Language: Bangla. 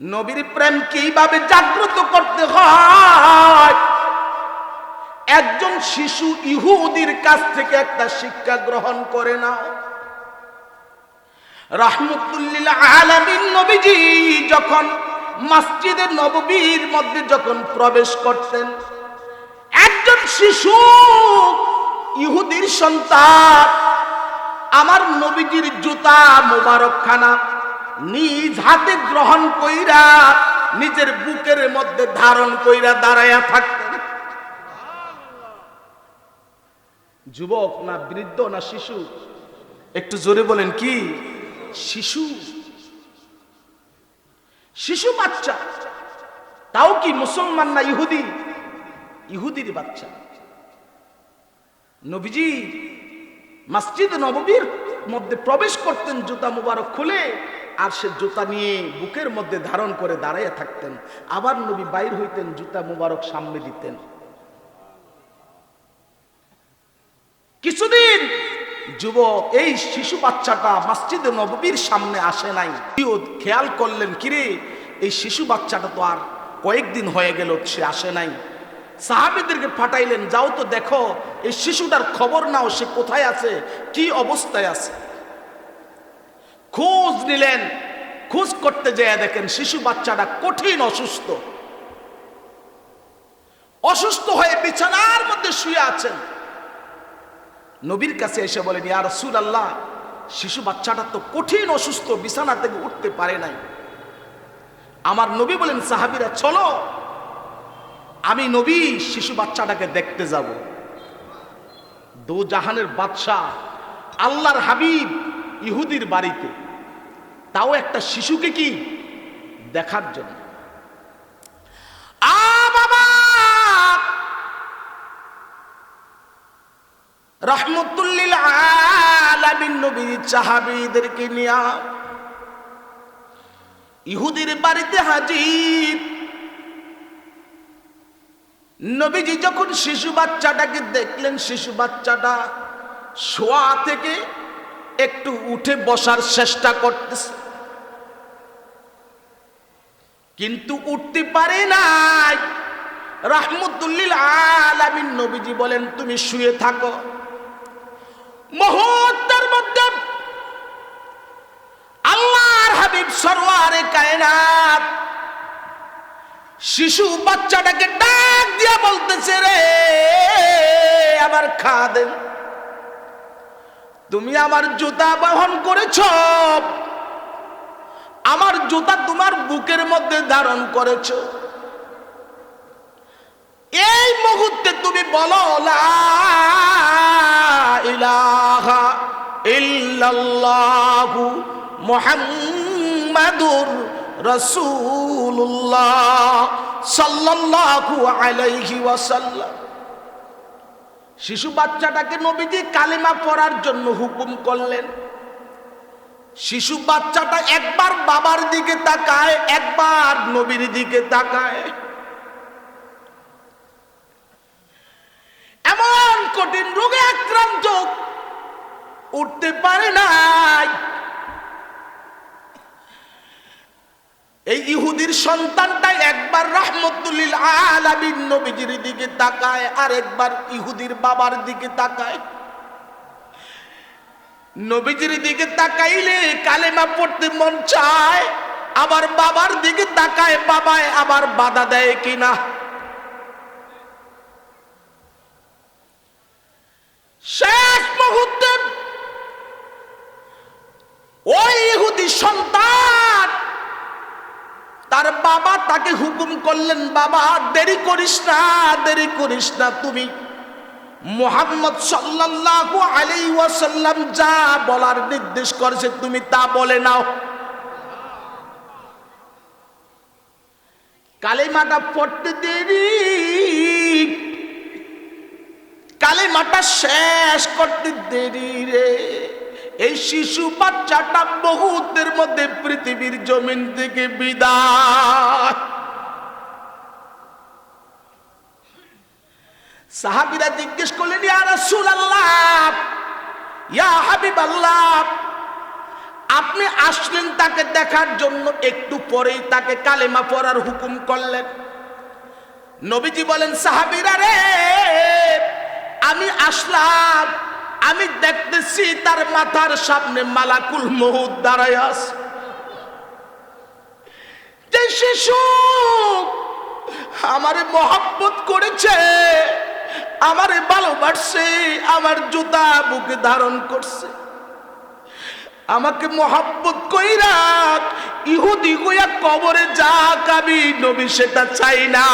নবীর প্রেম কীভাবে জাগ্রত করতে হয়? একজন শিশু ইহুদির কাছ থেকে একটা শিক্ষা গ্রহণ করে নাও। রাহমতুল্লিল আলামিন নবীজি যখন মসজিদে নববীর মধ্যে যখন প্রবেশ করতেন, একজন শিশু ইহুদির সন্তান, আমার নবীজির জুতা মোবারকখানা নিজ হাতে গ্রহণ কইরা, নিজের বুকের মধ্যে ধারণ কইরা দাঁড়ায়া থাকতেন। যুবক না বৃদ্ধ না শিশু? একটু জোরে বলেন, কি? শিশু। শিশু বাচ্চা। তাও কি মুসলমান না ইহুদি? ইহুদির বাচ্চা। নবীজি মসজিদ নববীর মধ্যে প্রবেশ করতেন, জুতা মুবারক খুলে। আর সে জুতা নিয়ে বুকের মধ্যে ধারণ করে দাঁড়াইয়া থাকতেন। আবার নবী বাইর হইতেন, জুতা মুবারক সামনে দিতেন। কিছুদিন যুবক, এই শিশু বাচ্চাটা মসজিদে নববীর সামনে আসে নাই। খেয়াল করলেন, কিরে, এই শিশু বাচ্চাটা তো আর কয়েকদিন হয়ে গেল, সে আসে নাই। সাহাবিদেরকে পাঠাইলেন যাও তো দেখো, এই শিশুটার খবর নাও, সে কোথায় আছে, কি অবস্থায় আছে? খোঁজ নিলেন, খোঁজ করতে যেয়ে দেখেন শিশু বাচ্চাটা কঠিন অসুস্থ। অসুস্থ হয়ে বিছানার মধ্যে শুয়ে আছেন। নবীর কাছে এসে বলেন, ইয়া রসুল আল্লাহ শিশু বাচ্চাটা তো কঠিন অসুস্থ, বিছানা থেকে উঠতে পারে নাই। আমার নবী বলেন, সাহাবিরা, চলো, আমি নবী, শিশু বাচ্চাটাকে দেখতে যাব। দু জাহানের বাদশাহ, আল্লাহর হাবিব ইহুদির বাড়িতে। তাও একটা শিশুকে কি দেখার জন্য? আ বাবা! রহমতুল্লিল আলামিন নবী সাহাবীদেরকে নিয়া ইহুদির বাড়িতে হাজির। নবীজি যখন শিশু বাচ্চাটাকে দেখলেন, শিশু বাচ্চাটা শোয়া থেকে একটু উঠে বসার চেষ্টা করতেছে। কিন্তু উঠতে পারে নাই। রাহমতুল্লিল আলামিন নবীজি বলেন, তুমি শুয়ে থাকো। মুহূর্তের মধ্যে আল্লাহর হাবিব সরওয়ারে কায়নাত শিশু বাচ্চাটাকে ডাক দিয়া বলতেছে, রে, আমার খাদেম, তুমি আমার জুতা বহন করেছ? আমার জুতা তোমার বুকের মধ্যে ধারণ করেছ। এই মুহূর্তে তুমি বলো ইলাহা ইল্লাল্লাহু শিশু বাচ্চাটাকে নবীজি কালিমা পড়ার জন্য হুকুম করলেন। শিশু বাচ্চাটা একবার বাবার দিকে তাকায়, একবার নবীর দিকে তাকায়। এমন কঠিন রোগে আক্রান্ত, উঠতে পারে নাই। এই ইহুদির সন্তানটাই একবার রহমতুল্লিল আলামিন নবীজির দিকে তাকায় আর একবার ইহুদির বাবার দিকে তাকায়। নবীজির দিকে তাকাইলে কালেমা পড়তে মন চায়, আবার বাবার দিকে তাকায়, বাবায় আবার বাধা দেয় কিনা? শেষ মুহূর্তে ওই সন্তান, তার বাবা তাকে হুকুম করলেন, বাবা, দেরি করিস না, দেরি করিস না, তুমি মোহাম্মদ সাল্লাল্লাহু আলাইহি ওয়াসাল্লাম যা বলার নির্দেশ করেছে, তুমি তা বলে নাও। কালেমাটা পড়তে দেরি। কালেমাটা শেষ করতে দেরি রে। এই শিশু বাচ্চাটা বহুতের মধ্যে পৃথিবীর জমিন থেকে বিদায়। সাহাবিরা জিজ্ঞেস করলেন, ইয়া ইয়া হাবিবাল্লাহ, আপনি আসলেন তাকে দেখার জন্য, একটু পরেই তাকে কালেমা পড়ার হুকুম করলেন। নবীজি বলেন, সাহাবিরা রে, আমি আসলাম, আমি দেখতেছি তার মাথার সামনে মালাকুল মহুদ দাঁড়ায় আছে। শিশু আমারে মহাব্বত করেছে আমারে ভালোবাসছে আমার জুতা বুকে ধারণ করছে। আমাকে মহাব্বত কইরা ইহুদি কইয়া কবরে যা কাবি নবী সেটা চাই না।